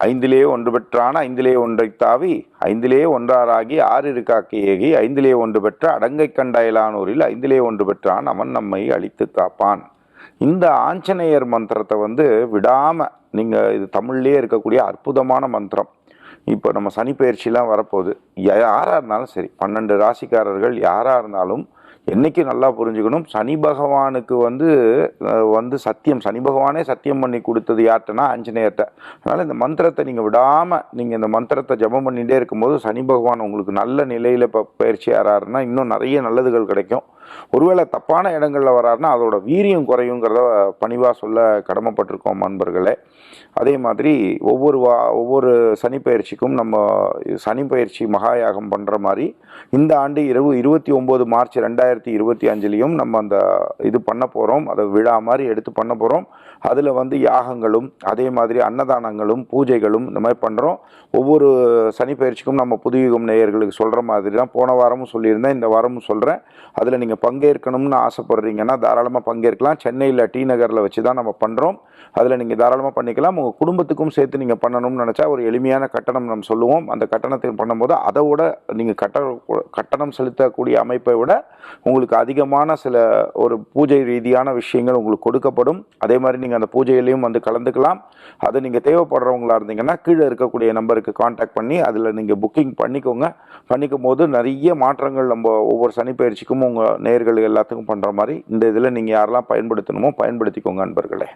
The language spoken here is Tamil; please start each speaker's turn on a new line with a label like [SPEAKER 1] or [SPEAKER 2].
[SPEAKER 1] ஐந்திலே ஒன்று பெற்றான ஐந்திலே ஒன்றை தாவி ஐந்திலே ஒன்றாராகி ஆறு இருக்காக்கி ஏகி ஐந்திலே ஒன்று பெற்ற அடங்கை கண்டாயலானூரில் ஐந்திலே ஒன்று பெற்றான் அவன் நம்மை அழித்து காப்பான். இந்த ஆஞ்சநேயர் மந்திரத்தை வந்து விடாமல் நீங்கள் இது தமிழ்லேயே இருக்கக்கூடிய அற்புதமான மந்திரம். இப்போ நம்ம சனி பயிற்சிலாம் வரப்போகுது. யாராக இருந்தாலும் சரி பன்னெண்டு ராசிக்காரர்கள் யாராக இருந்தாலும் என்றைக்கு நல்லா புரிஞ்சுக்கணும்? சனி பகவானுக்கு வந்து வந்து சத்தியம். சனி பகவானே சத்தியம் பண்ணி கொடுத்தது யார்கிட்டனா ஆஞ்சநேயர்கிட்ட அதனால் இந்த மந்திரத்தை நீங்கள் விடாமல் நீங்கள் இந்த மந்திரத்தை ஜபம் பண்ணிகிட்டே இருக்கும்போது சனி பகவான் உங்களுக்கு நல்ல நிலையில் இப்போ பயிற்சி ஆறாருன்னா இன்னும் நிறைய நல்லதுகள் கிடைக்கும். ஒருவேளை தப்பான இடங்களில் வராருன்னா அதோட வீரியம் குறையுங்கிறத பணிவாக சொல்ல கடமைப்பட்டிருக்கோம் அன்பர்களே. அதே மாதிரி ஒவ்வொரு வா ஒவ்வொரு சனி பயிற்சிக்கும் நம்ம சனி பயிற்சி மகாயாகம் பண்ணுற மாதிரி இந்த ஆண்டு இரவு இருபத்தி ஒம்பது மார்ச் ரெண்டாயிரத்தி இருபத்தி அஞ்சுலேயும் நம்ம அந்த இது பண்ண போகிறோம் அதை விழா மாதிரி எடுத்து பண்ண போகிறோம் அதில் வந்து யாகங்களும் அதே மாதிரி அன்னதானங்களும் பூஜைகளும் இந்த மாதிரி பண்ணுறோம் ஒவ்வொரு சனி பயிற்சிக்கும் நம்ம புதுயுகம் நேயர்களுக்கு சொல்கிற மாதிரி தான் போன வாரமும் சொல்லியிருந்தேன். இந்த வாரமும் சொல்கிறேன் அதில் நீங்கள் பங்கேற்கணும்னு ஆசைப்படுறீங்கன்னா தாராளமாக பங்கேற்கலாம். சென்னையில் டி நகரில் வச்சு தான் நம்ம பண்ணுறோம் அதில் நீங்கள் தாராளமாக பண்ணிக்கலாம். உங்கள் குடும்பத்துக்கும் சேர்த்து நீங்கள் பண்ணணும்னு நினச்சா ஒரு எளிமையான கட்டணம் நம்ம சொல்லுவோம். அந்த கட்டணத்தை பண்ணும்போது அதை விட நீங்கள் கட்ட கட்டணம் செலுத்தக்கூடிய அமைப்பை விட உங்களுக்கு அதிகமான சில ஒரு பூஜை ரீதியான விஷயங்கள் உங்களுக்கு கொடுக்கப்படும். அதே மாதிரி நீங்கள் அந்த பூஜையிலையும் வந்து கலந்துக்கலாம். அது நீங்கள் தேவைப்படுறவங்களா இருந்தீங்கன்னா கீழே இருக்கக்கூடிய நம்பருக்கு காண்டாக்ட் பண்ணி அதில் நீங்கள் புக்கிங் பண்ணிக்கோங்க. பண்ணிக்கும் போது நிறைய மாற்றங்கள் நம்ம ஒவ்வொரு சனிப்பயிற்சிக்கும் உங்கள் நேர்கள் எல்லாத்துக்கும் பண்ணுற மாதிரி இந்த இதில் நீங்கள் யாரெல்லாம் பயன்படுத்தணுமோ பயன்படுத்திக்கோங்க நண்பர்களே